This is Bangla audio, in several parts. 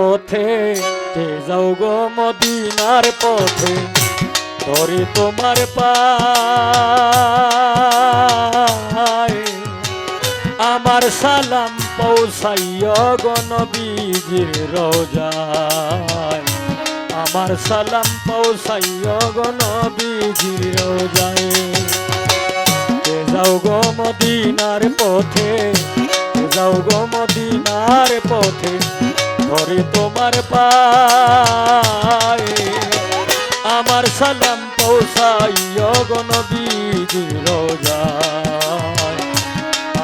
পথে, যে যাও গো মদিনার পথে ধরে তোমার পায়। আমার সালাম পৌঁছাইয় গণবীজির রোজায়। আমার সালাম পৌঁছাইয় গণবীজির রোজায়। এ যাও গো মদিনার পথে যাও গো মদিনার পথে ধরে তোমার পায়ে। আমার সালাম পৌঁছাইয় গণবীজির রোজা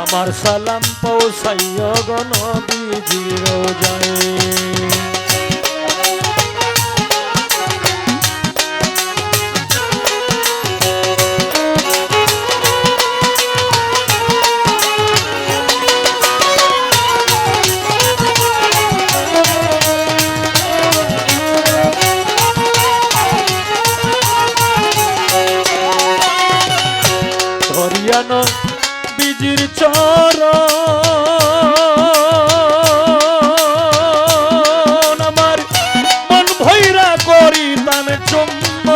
আমার সালাম পৌঁছাইয় গণবীজির রোজায়। হরিয়ানো বিজির চর। আমার মন ভৈরা করি তান চুম্ব।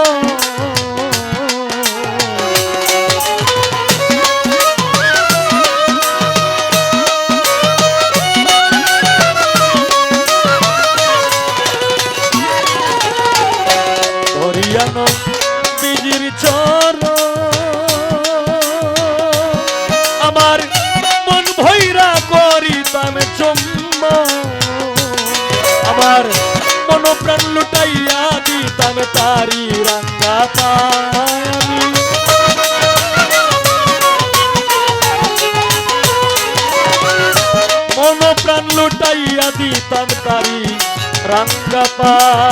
হরিয়ানো তারি রাঙ্গা পায় মন প্রাণ লুটাইয়া দিতাম তারি রাঙ্গা পায়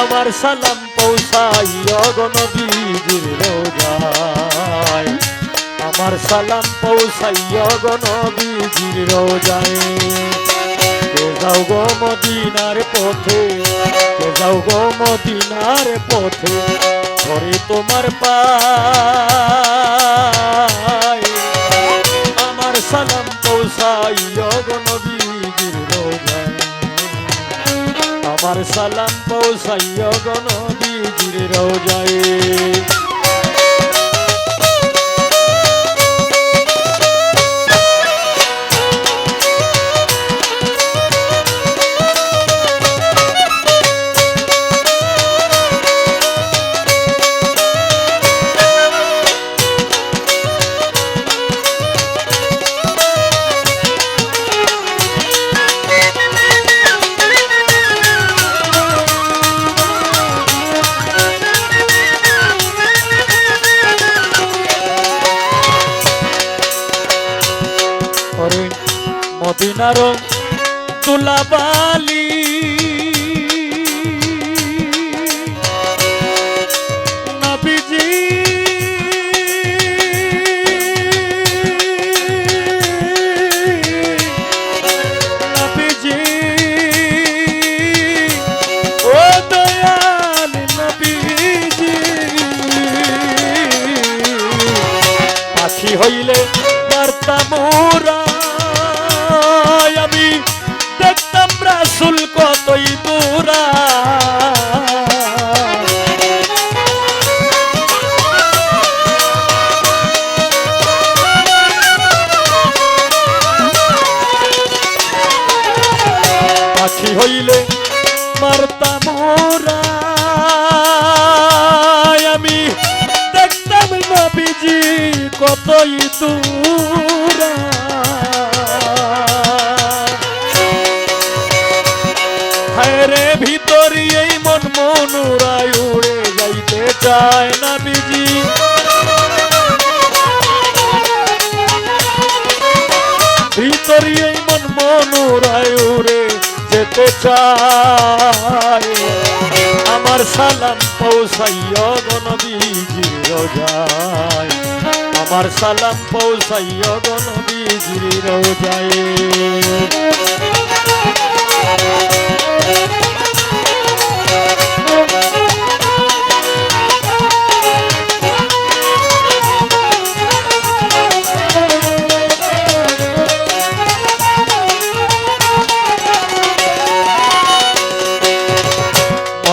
আমার সালাম পৌঁছাইয় গণবীজির রোজায়। আমার সালাম পৌঁছাইয় গণবীজির রোজায়। যাও গো মদিনার পথে যাও গো মদিনার পথে, ধরে তোমার পায়। আমার সালাম পৌঁছাইয় গণবীজির রোজায়। আমার সালাম পৌঁছাইয় গণবীজির রোজায়। মদিনার তুলাবালি নবীজি পাখি হইলে মারতাম ওরা আমি দেখতাম নবীজি কতই দূরা। হায়রে ভিতরি এই মন মনুরায় উড়ে যাইতে চায় না বিজি যেতে চায় আমার সালাম পৌঁছাইয় গণবীজির রোজায়। আমার সালাম পৌঁছাইয় গণবীজির রোজায়।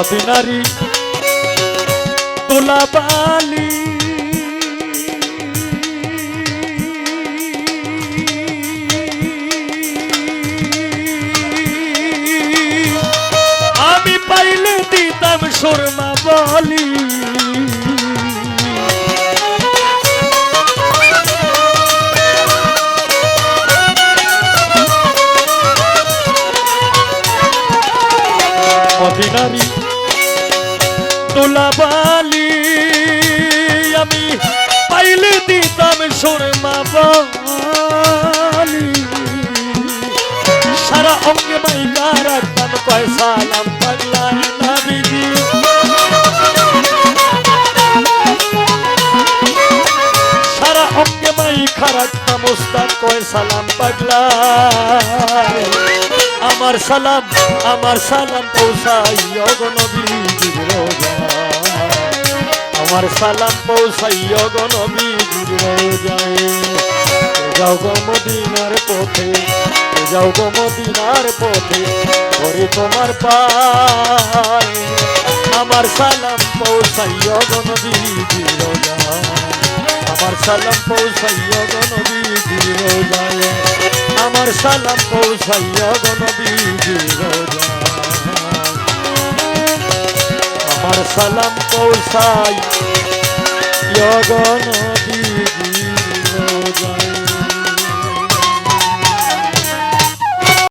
মদিনারি তোলাবালি আমি পাইলে দিতাম সুরমা বলি। তোলাবালি আমি পাইলে দিতাম সুরমা বলি। সারা অঙ্গে মাইকা রাখতাম সারা অঙ্গে মাইকা রাখতাম উস্তাদ কয় সালাম পাগলা আমার সালাম আমার সালাম পৌঁছাই অগনবীজির রোজা আমার সালাম পৌঁছাই অগনবীজির রোজায় যাও গো মদিনার পথে যাও গো মদিনার পথে করে তোমার পায় আমার সালাম পৌঁছাইয় গণবীজির রোজায় আমার সালাম পৌঁছাইয় গণবীজির রোজায় আমার সালাম পৌঁছাইয় গণবীজির রোজায় আমার সালাম পৌঁছাই গণ